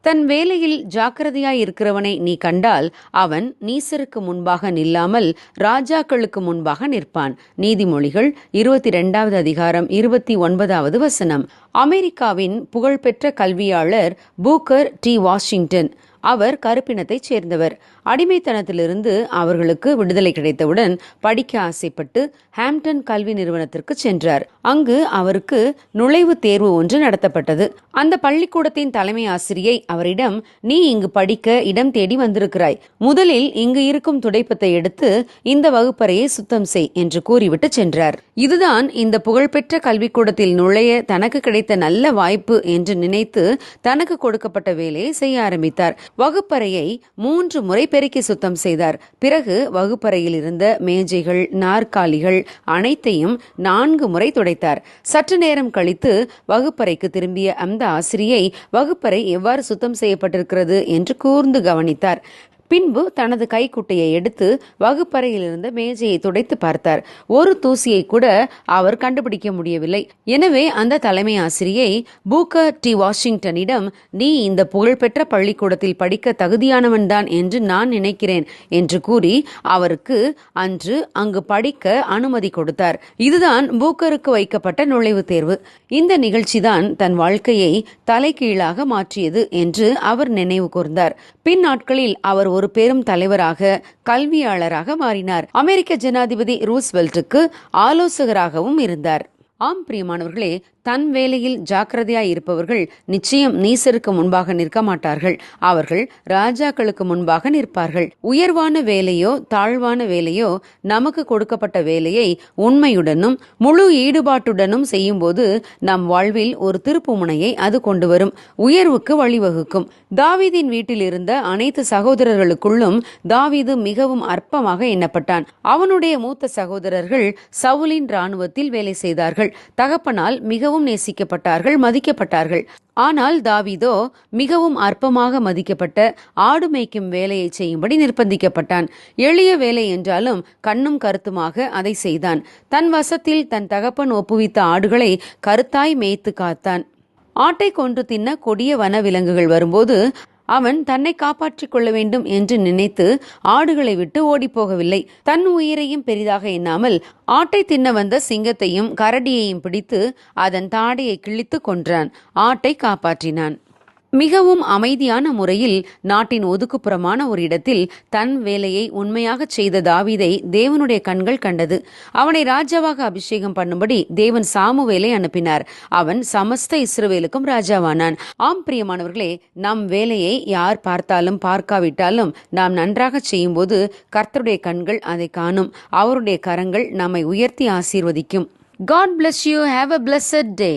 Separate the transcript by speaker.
Speaker 1: தன் வேலையில் ஜாக்கிரதையாய் இருக்கிறவனை நீ கண்டால் அவன் நீசருக்கு முன்பாக நில்லாமல் ராஜாக்களுக்கு முன்பாக நிற்பான். நீதிமொழிகள் இருபத்தி ரெண்டாவது அதிகாரம் இருபத்தி ஒன்பதாவது வசனம். அமெரிக்காவின் புகழ்பெற்ற கல்வியாளர் பூக்கர் டி வாஷிங்டன். அவர் கருப்பினத்தைச் சேர்ந்தவர். அடிமைத்தனத்திலிருந்து அவர்களுக்கு விடுதலை கிடைத்தவுடன் படிக்க ஆசைப்பட்டு ஹாம்டன் கல்வி நிறுவனத்திற்கு சென்றார். அங்கு அவருக்கு நுழைவுத் தேர்வு ஒன்று நடத்தப்பட்டது. அந்த பள்ளிக்கூடத்தின் தலைமை ஆசிரியை அவரிடம் நீ இங்கு படிக்க இடம் தேடி வந்திருக்கிறாய். முதலில் இங்கு இருக்கும் துடைப்பத்தை எடுத்து இந்த வகுப்பறையை சுத்தம் செய் என்று கூறிவிட்டு சென்றார். இதுதான் இந்த புகழ்பெற்ற கல்விக்கூடத்தில் நுழைய தனக்கு கிடைத்த நல்ல வாய்ப்பு என்று நினைத்து தனக்கு கொடுக்கப்பட்ட வேலையை செய்ய ஆரம்பித்தார். வகுப்பறையை மூன்று முறை பெருக்கி சுத்தம் செய்தார். பிறகு வகுப்பறையில் இருந்த மேஜைகள் நாற்காலிகள் அனைத்தையும் நான்கு முறை துடைத்தார். சற்று நேரம் கழித்து வகுப்பறைக்கு திரும்பிய அந்த ஆசிரியை வகுப்பறை எவ்வாறு சுத்தம் செய்யப்பட்டிருக்கிறது என்று கூர்ந்து கவனித்தார். பின்பு தனது கைக்குட்டையை எடுத்து வகுப்பறையில் இருந்த மேஜையை துடைத்து பார்த்தார். ஒரு தூசியை கூட அவர் கண்டுபிடிக்க முடியவில்லை. எனவே அந்த தலைமை ஆசிரியை பூக்கர் டி. வாஷிங்டனிடம் நீ இந்த புகழ்பெற்ற பள்ளிக்கூடத்தில் படிக்க தகுதியானவன்தான் என்று நான் நினைக்கிறேன் என்று கூறி அவருக்கு அன்று அங்கு படிக்க அனுமதி கொடுத்தார். இதுதான் பூக்கருக்கு வைக்கப்பட்ட நுழைவுத் தேர்வு. இந்த நிகழ்ச்சிதான் தன் வாழ்க்கையை தலைகீழாக மாற்றியது என்று அவர் நினைவு கூர்ந்தார். பின் நாட்களில் அவர் ஒரு பெரும் தலைவராக கல்வியாளராக மாறினார். அமெரிக்க ஜனாதிபதி ரூஸ்வெல்ட்டுக்கு ஆலோசகராகவும் இருந்தார். ஆம் பிரியமானவர்களே தன் வேலையில் ஜாக்கிரதையாய் இருப்பவர்கள் நிச்சயம் நீசருக்கு முன்பாக நிற்க மாட்டார்கள். அவர்கள் ராஜாக்களுக்கு முன்பாக நிற்பார்கள். உயர்வான வேலையோ தாழ்வான வேலையோ நமக்கு கொடுக்கப்பட்ட வேலையை உண்மையுடனும் முழு ஈடுபாட்டுடனும் செய்யும்போது நம் வாழ்வில் ஒரு திருப்புமுனையை அது கொண்டு வரும். உயர்வுக்கு வழிவகுக்கும். தாவீதின் வீட்டில் இருந்த அனைத்து சகோதரர்களுக்குள்ளும் தாவீது மிகவும் அற்பமாக எண்ணப்பட்டான். அவனுடைய மூத்த சகோதரர்கள் சவுலின் இராணுவத்தில் வேலை செய்தார்கள். தகப்பனால் மிகவும் நேசிக்கப்பட்டார்கள் மதிக்கப்பட்டார்கள். ஆனால் தாவிதோ மிகவும் அற்பமாக மதிக்கப்பட்ட ஆடு மேய்க்கும் வேலையை செய்யும்படி நிர்பந்திக்கப்பட்டான் எளிய வேலை என்றாலும் கண்ணும் கருத்துமாக அதை செய்தான். தன் வசத்தில் தன் தகப்பன் ஒப்புவித்த ஆடுகளை கருத்தாய் மேய்த்து காத்தான். ஆட்டை கொன்று தின்ன கொடிய வன விலங்குகள் வரும்போது அவன் தன்னை காப்பாற்றிக் கொள்ள வேண்டும் என்று நினைத்து ஆடுகளை விட்டு ஓடிப்போகவில்லை. தன் உயிரையும் பெரிதாக எண்ணாமல் ஆட்டை தின்ன வந்த சிங்கத்தையும் கரடியையும் பிடித்து அதன் தாடையை கிழித்து கொன்றான். ஆட்டை காப்பாற்றினான். மிகவும் அமைதியான முறையில் நாட்டின் ஒதுக்குப்புறமான ஒரு இடத்தில் தன் வேலையை உண்மையாகச் செய்த தாவீதை தேவனுடைய கண்கள் கண்டது. அவனை ராஜாவாக அபிஷேகம் பண்ணும்படி தேவன் சாமுவேலை அனுப்பினார். அவன் சமஸ்த இஸ்ரவேலுக்கும் ராஜாவானான். ஆம் பிரியமானவர்களே நம் வேலையை யார் பார்த்தாலும் பார்க்காவிட்டாலும் நாம் நன்றாக செய்யும்போது கர்த்தருடைய கண்கள் அதை காணும். அவருடைய கரங்கள் நம்மை உயர்த்தி ஆசீர்வதிக்கும். God bless you have a blessed day